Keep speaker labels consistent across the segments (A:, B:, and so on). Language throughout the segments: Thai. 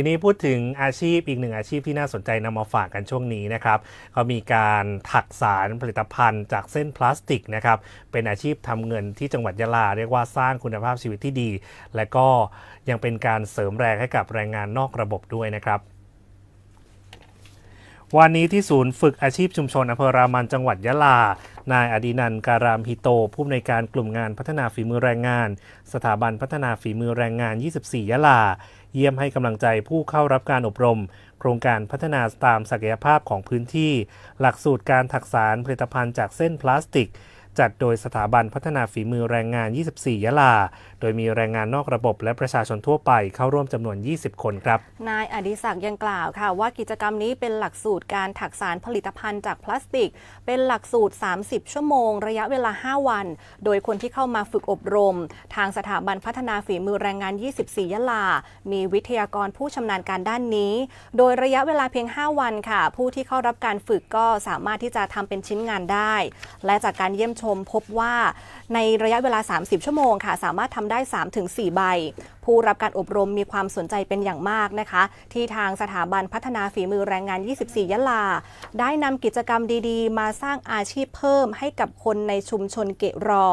A: ทีนี้พูดถึงอาชีพอีกหนึ่งอาชีพที่น่าสนใจนำมาฝากกันช่วงนี้นะครับเขามีการถักสารผลิตภัณฑ์จากเส้นพลาสติกนะครับเป็นอาชีพทำเงินที่จังหวัดยะลา เรียกว่าสร้างคุณภาพชีวิตที่ดี และก็ยังเป็นการเสริมแรงให้กับแรงงานนอกระบบด้วยนะครับวันนี้ที่ศูนย์ฝึกอาชีพชุมชนอำเภอรามันจังหวัดยะลา นายอดินันการามฮิโต ผู้อำนวยการกลุ่มงานพัฒนาฝีมือแรงงาน สถาบันพัฒนาฝีมือแรงงาน 24 ยะลา เยี่ยมให้กำลังใจผู้เข้ารับการอบรม โครงการพัฒนาตามศักยภาพของพื้นที่ หลักสูตรการถักสารผลิตภัณฑ์จากเส้นพลาสติก จัดโดยสถาบันพัฒนาฝีมือแรงงาน 24 ยะลา โดยมีแรงงานนอกระบบและประชาชนทั่วไปเข้าร่วมจำนวน 20 คนครับ
B: นายอดิศักดิ์ยังกล่าวค่ะ ว่ากิจกรรมนี้เป็นหลักสูตรการถักสารผลิตภัณฑ์จากพลาสติก เป็นหลักสูตร 30 ชั่วโมง ระยะเวลา 5 วัน โดยคนที่เข้ามาฝึกอบรม ทางสถาบันพัฒนาฝีมือแรงงาน 24 ยะลา มีวิทยากรผู้ชำนาญการด้านนี้ โดยระยะเวลาเพียง 5 วันค่ะ ผู้ที่เข้ารับการฝึกก็สามารถที่จะทำเป็นชิ้นงานได้ และจากการเยี่ยมชมพบว่าในระยะเวลา 30 ชั่วโมงค่ะ สามารถทำได้ 3-4 ใบ ผู้รับการอบรมมีความสนใจเป็นอย่างมากนะคะ ที่ทางสถาบันพัฒนาฝีมือแรงงาน 24 ยะลา ได้นำกิจกรรมดีๆ มาสร้างอาชีพเพิ่มให้กับคนในชุมชนเกะรอ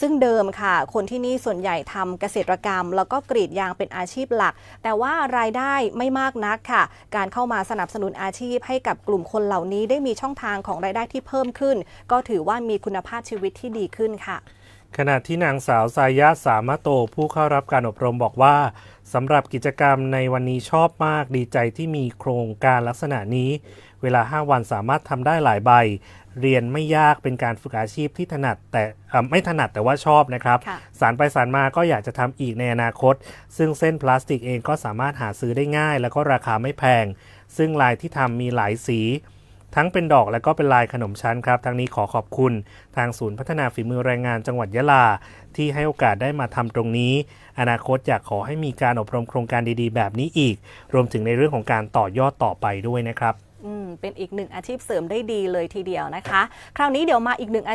B: ซึ่งเดิมค่ะ คนที่นี่ส่วนใหญ่ทำเกษตรกรรม แล้วก็กรีดยางเป็นอาชีพหลัก แต่ว่ารายได้ไม่มากนักค่ะ การเข้ามาสนับสนุนอาชีพให้กับกลุ่มคนเหล่านี้ได้มีช่องทางของรายได้ที่เพิ่มขึ้น ก็ถือว่ามีคุณภาพชีวิตที่ดีขึ้นค่ะ
A: ขณะที่นางสาวสายาสามะโตผู้เข้ารับการอบรมบอกว่าสำหรับกิจกรรมในวันนี้ชอบมากดีใจที่มีโครงการลักษณะนี้ เวลา 5 วันสามารถทำได้หลายใบ เรียนไม่ยากเป็นการฝึกอาชีพที่ถนัดแต่เอ่อไม่ถนัดแต่ว่าชอบนะครับ
B: ค่ะ
A: สารไปสารมาก็อยากจะทำอีกในอนาคต ซึ่งเส้นพลาสติกเองก็สามารถหาซื้อได้ง่าย แล้วก็ราคาไม่แพง ซึ่งลายที่ทำมีหลายสี ทั้งเป็นดอกและก็เป็นลายขนมชั้นครับ ทั้งนี้ขอขอบคุณทางศูนย์พัฒนาฝีมือแรงงานจังหวัดยะลา ที่ให้โอกาสได้มาทำตรงนี้ อนาคตอยากขอให้มีการอบรมโครงการดีๆ แบบนี้อีก รวมถึงในเรื่องของการต่อยอดต่อไปด้วยนะครับ
B: อืมเป็นอีกหนึ่งอาชีพเสริมได้ดีเลยทีเดียวนะคะ คราวนี้เดี๋ยวมาอีกหนึ่งอา